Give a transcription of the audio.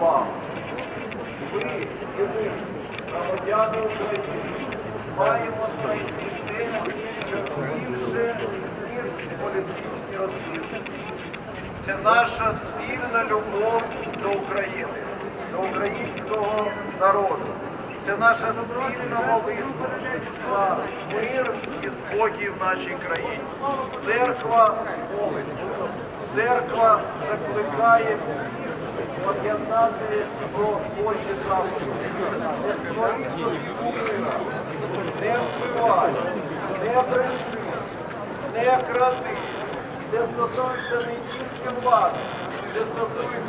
вам. Ви і громадяни України, маємо політичні. Це наша спільна любов до України, до українського народу. Це наша спільна молитва за мир і спокій в нашій країні. Церква молиться. Церква закликає об'єднати про. Не створіть не вбивай, не бреши, не кради. Це стосується не тільки влади, це стосується